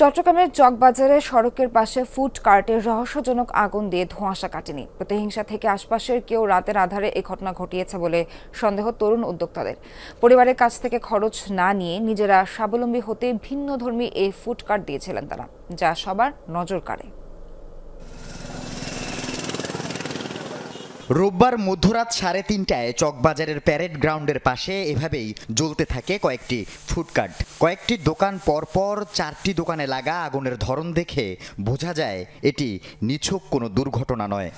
চট্টগ্রামের চকবাজারে সড়কের পাশে ফুড কার্টে রহস্যজনক আগুন দিয়ে ধোঁয়াশা কাটেনি। প্রতিহিংসা থেকে আশপাশের কেউ রাতের আধারে এ ঘটনা ঘটিয়েছে বলে সন্দেহ তরুণ উদ্যোক্তাদের। পরিবারের কাছ থেকে খরচ না নিয়ে নিজেরা স্বাবলম্বী হতে ভিন্ন ধর্মী এই ফুড কার্ট দিয়েছিলেন তারা, যা সবার নজর কাড়ে। রোববার মধ্যরাত সাড়ে তিনটায় চকবাজারের প্যারেড গ্রাউন্ডের পাশে এভাবেই জ্বলতে থাকে কয়েকটি ফুডকার্ট কয়েকটি দোকান পরপর চারটি দোকানে লাগা আগুনের ধরন দেখে বোঝা যায় এটি নিছক কোনো দুর্ঘটনা নয়।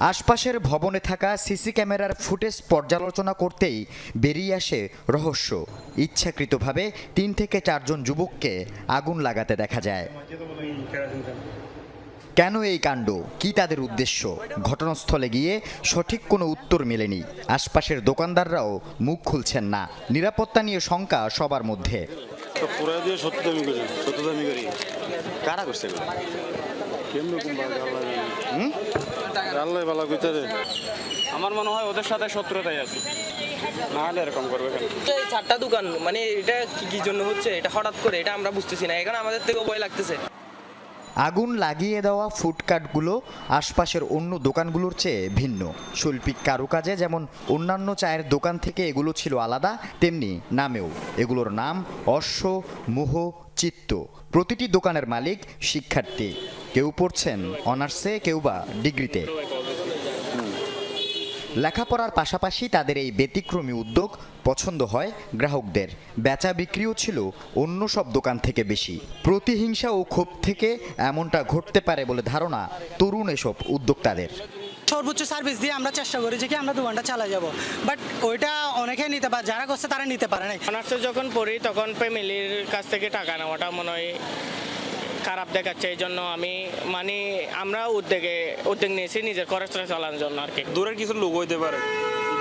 আশপাশের ভবনে থাকা সিসি ক্যামেরার ফুটেজ পর্যালোচনা করতেই বেরিয়ে আসে রহস্য। ইচ্ছাকৃতভাবে তিন থেকে চারজন যুবককে আগুন লাগাতে দেখা যায়। কেন এই কাণ্ড? কি তাদের উদ্দেশ্য? ঘটনাস্থলে গিয়ে সঠিক কোনো উত্তর মেলেনি। আশপাশের দোকানদাররাও মুখ খুলছেন না। নিরাপত্তা নিয়ে শঙ্কা সবার মধ্যে। করি করছে আমার মনে হয় ওদের সাথে শত্রুতাই আছে। না এরকম করবে কেন? এই চারটা দোকান মানে এটা কি কি জন্য হচ্ছে? এটা হঠাৎ করে এটা আমরা বুঝতেছি না। এখানে আমাদের থেকেও ভয় লাগতেছে। আগুন লাগিয়ে দেওয়া ফুডকার্টগুলো আশপাশের অন্য দোকানগুলোর চেয়ে ভিন্ন। শৈল্পিক কারুকাজে যেমন অন্যান্য চায়ের দোকান থেকে এগুলো ছিল আলাদা, তেমনি নামেও। এগুলোর নাম অশ্ব, মোহ, চিত্ত। প্রতিটি দোকানের মালিক শিক্ষার্থী। কেউ পড়ছেন অনার্সে, কেউ বা ডিগ্রিতে। লেখাপড়ার পাশাপাশি তাদের এই ব্যতিক্রমী উদ্যোগ পছন্দ হয় গ্রাহকদের। বেচা বিক্রিও ছিল অন্য সব দোকান থেকে বেশি। প্রতিহিংসা ও ক্ষোভ থেকে এমনটা ঘটতে পারে বলে ধারণা তরুণ এসব উদ্যোক্তাদের। সর্বোচ্চ সার্ভিস দিয়ে আমরা চেষ্টা করি যে কি আমরা দোকানটা চালা যাব। বাট ওইটা অনেকে নিতে পারে যারা করছে তারা নিতে পারে না অনার্সে যখন পড়ি তখন ফ্যামিলির কাছ থেকে টাকা নেওয়াটা মনে হয় খারাপ দেখাচ্ছে এই জন্য আমি মানে আমরা উদ্যোগে উদ্যোগ নিয়েছি নিজের খরচটা চালানোর জন্য আর কি। দূরের কিছু লোক হইতে পারে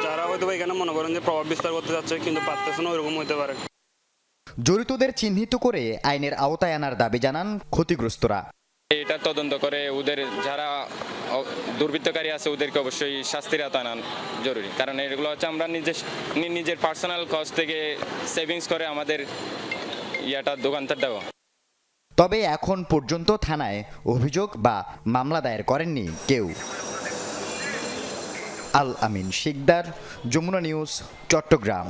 যারা হয়তো এখানে মনে করেন যে প্রভাব বিস্তার করতে যাচ্ছে কিন্তু পারতেছে না ওইরকম হইতে পারে। জড়িতদের চিহ্নিত করে আইনের আওতায় আনার দাবি জানান ক্ষতিগ্রস্তরা। এটা তদন্ত করে ওদের যারা দুর্বৃত্তকারী আছে ওদেরকে অবশ্যই শাস্তির আওতায় আনা জরুরি। কারণ এগুলো হচ্ছে আমরা নিজের নিজের পার্সোনাল কস্ট থেকে সেভিংস করে আমাদের ইয়াটা দোকানটা দেওয়া। তবে এখন পর্যন্ত থানায় অভিযোগ বা মামলা দায়ের করেননি কেউ। আল আমিন শিকদার, যমুনা নিউজ, চট্টগ্রাম।